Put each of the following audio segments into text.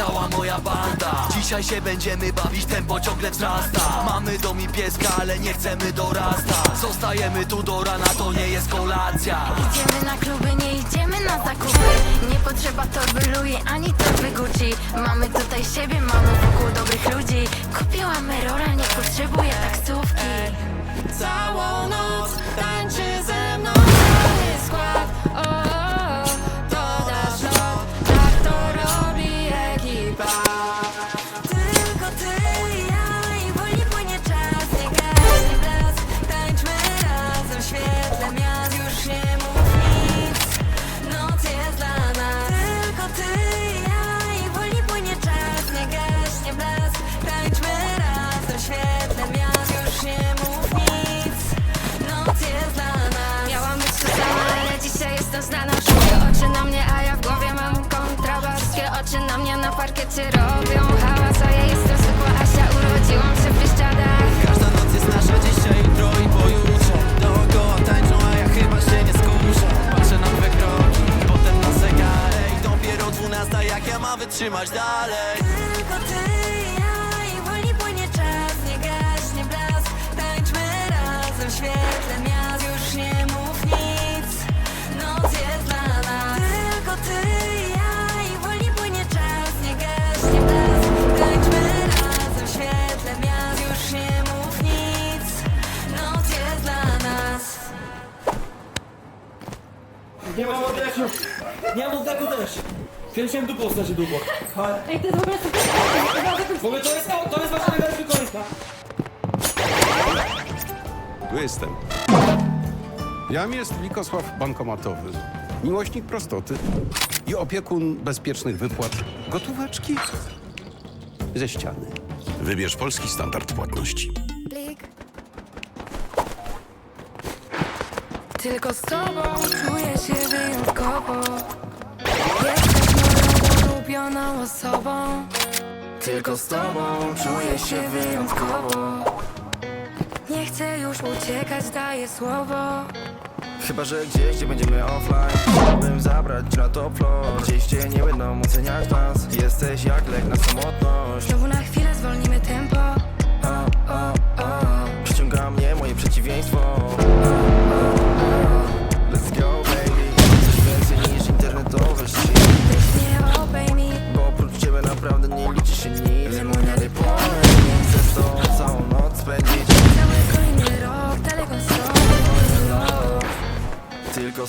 cała moja banda. Dzisiaj się będziemy bawić, tempo ciągle wzrasta. Mamy dom i pieska, ale nie chcemy dorastać Zostajemy tu do rana, to nie jest kolacja. Idziemy na kluby, nie idziemy na zakupy. Nie potrzeba torby Louis, ani torby Gucci. Mamy tutaj siebie, mamy wokół dobrych ludzi. Kupiłam Merora, nie potrzebuję taksówki. Całą noc Znaczy dupą. Ej, to jest w ogóle super. W ogóle to jest, to jest wasza najlepsza końska. Tu jestem. Jam jest Wikosław Bankomatowy, miłośnik prostoty i opiekun bezpiecznych wypłat gotóweczki ze ściany. Wybierz polski standard płatności. Tylko z tobą czuję się wyjątkowo ulubioną osobą. Tylko z tobą czuję się wyjątkowo. Nie chcę już uciekać, daję słowo. Chyba, że gdzieś, gdzie będziemy offline Chciałbym zabrać na top floor. Gdzieś, gdzie nie będą oceniać nas Jesteś jak lek na samotność. Znowu na chwilę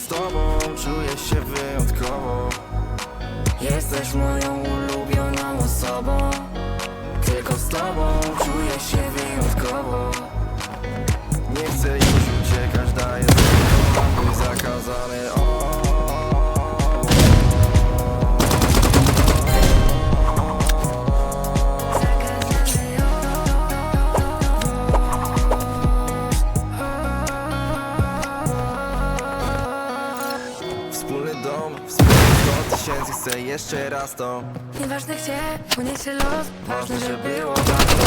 z tobą czuję się wyjątkowo. Jesteś moją ulubioną osobą. Tylko z tobą czuję się wyjątkowo. Nie chcę jeszcze raz to. Nieważne gdzie płynie się los Ważne, że było warto.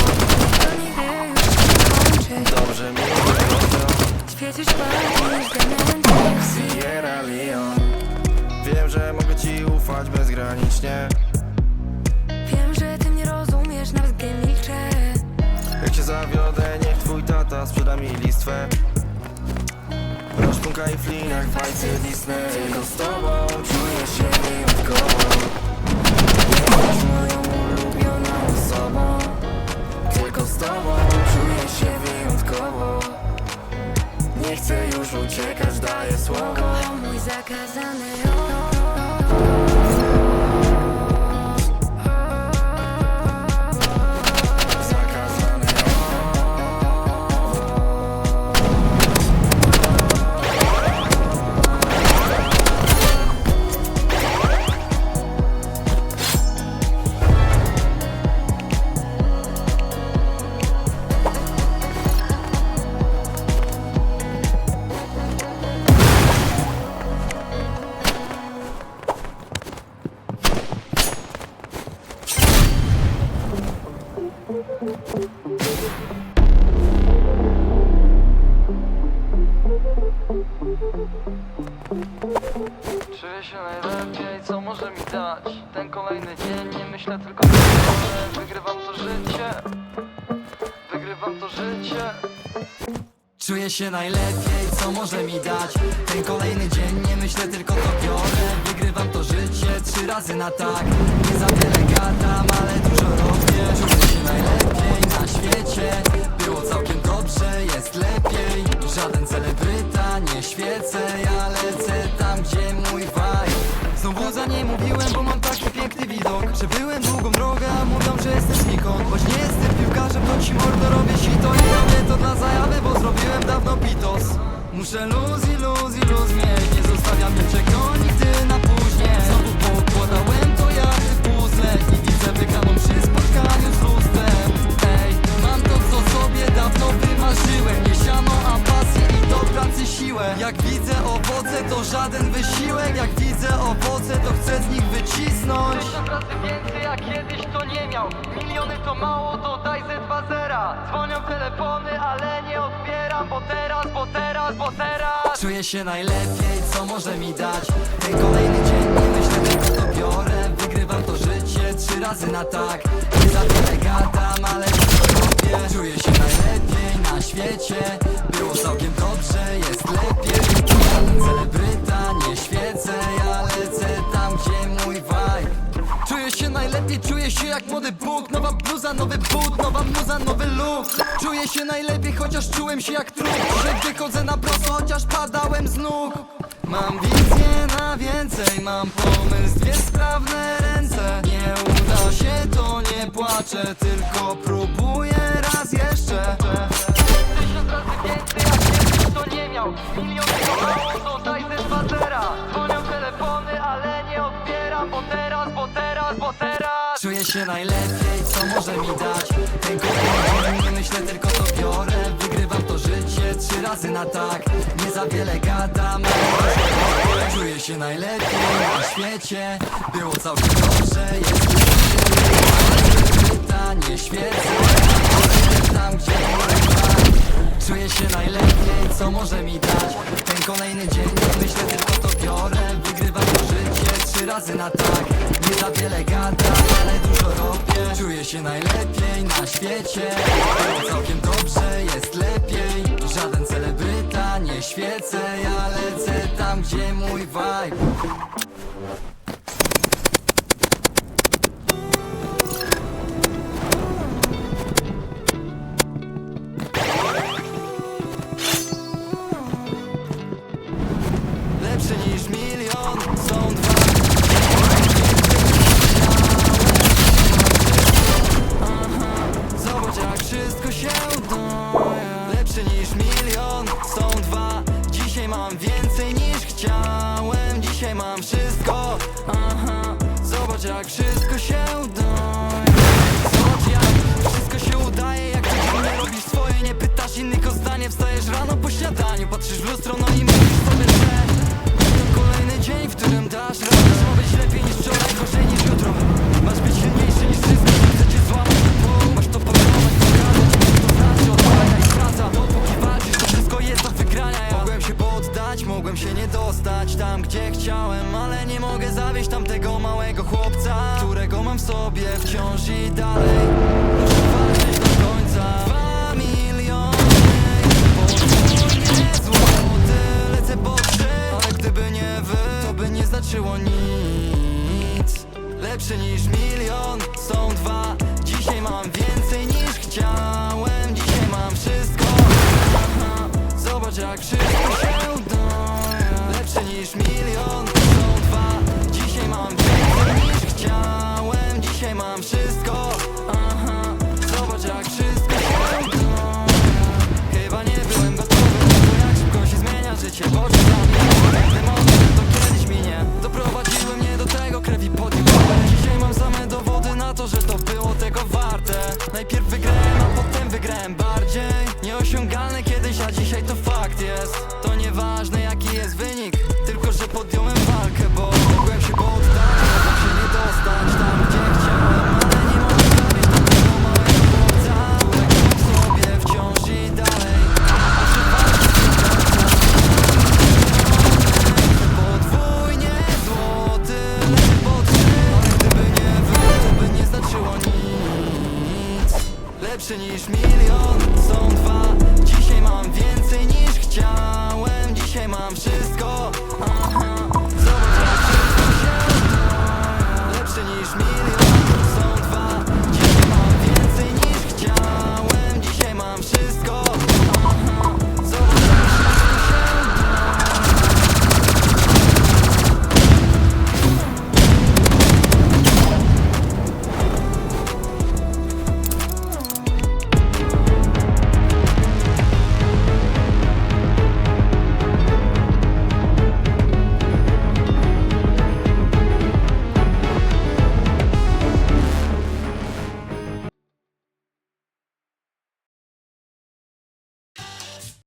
To nigdy już nie kończy. Dobrze mi było Świecisz bardziej niż dementy Sierra Leone. Wiem, że mogę ci ufać bezgranicznie. Wiem, że ty mnie rozumiesz, nawet gdy milczę. Jak się zawiodę, niech twój tata sprzeda mi listwę Roszpunka i flin jak w bajce Disney. Tylko z tobą czuję się wyjątkowo. Jesteś moją ulubioną osobą. Tylko z tobą czuję się wyjątkowo. Nie chcę już uciekać, daję słowo. Kocham mój zakazany rok Czuję się najlepiej, co może mi dać Ten kolejny dzień, nie myślę tylko o Wygrywam to życie. Wygrywam to życie. Czuję się najlepiej, co może mi dać Ten kolejny dzień, nie myślę, tylko to biorę. Wygrywam to życie trzy razy na tak. Nie za wiele gadam, ale dużo Muszę luz i luz i luz mieć Nie zostawiam nigdy nie miał. Miliony to mało, to daj ze dwa zera. Dzwonią telefony, ale nie odbieram Bo teraz, bo teraz, bo teraz. Czuję się najlepiej, co może mi dać? Ten kolejny dzień, nie myślę, tylko to biorę. Wygrywam to życie trzy razy na tak. Nie za wiele gadam, ale robię. Czuję młody Bóg Nowa bluza, nowy but, nowa muza, nowy look Czuję się najlepiej, chociaż czułem się jak trup. Że wychodzę na prosto, chociaż padałem z nóg. Mam wizję na więcej, mam pomysł, dwie sprawne ręce. Nie uda się, to nie płaczę, tylko próbuję raz jeszcze. Tysiąc razy więcej jak kiedyś to nie miał. Miliony to mało, daj ze dwa zera Dzwonią telefony, ale nie odbieram bo teraz Czuję się najlepiej, co może mi dać? Ten dzień, nie myślę, tylko to biorę. Wygrywam to życie trzy razy na tak. Nie za wiele gadam. Czuję się najlepiej na świecie. Było całkiem dobrze, jest nie świecę. Tam, gdzie. Czuję się najlepiej, co może mi dać? Ten kolejny dzień, myślę, tylko to biorę. Wygrywam to życie razy na tak Nie za wiele gadam, ale dużo robię. Czuję się najlepiej na świecie. Było całkiem dobrze, jest lepiej. Żaden celebryta, nie świecę Ja lecę tam, gdzie mój vibe się Lepszy niż milion, są dwa. Dzisiaj mam więcej niż chciałem. Dzisiaj mam wszystko. Aha, Zobacz jak wszystko się udaje. Zobacz jak wszystko się udaje. Jak codziennie robisz swoje Nie pytasz innych o zdanie. Wstajesz rano po śniadaniu Patrzysz w lustro no i mówisz sobie, i dalej. Muszę walczyć do końca. Dwa miliony Podwójnie złoty Lecę po trzy Ale gdyby nie wy To by nie znaczyło nic. Lepszy niż milion Są dwa. Dzisiaj mam więcej niż chciałem. Dzisiaj mam wszystko. Aha, Zobacz jak wszystko się Lepszy niż milion zmienia życie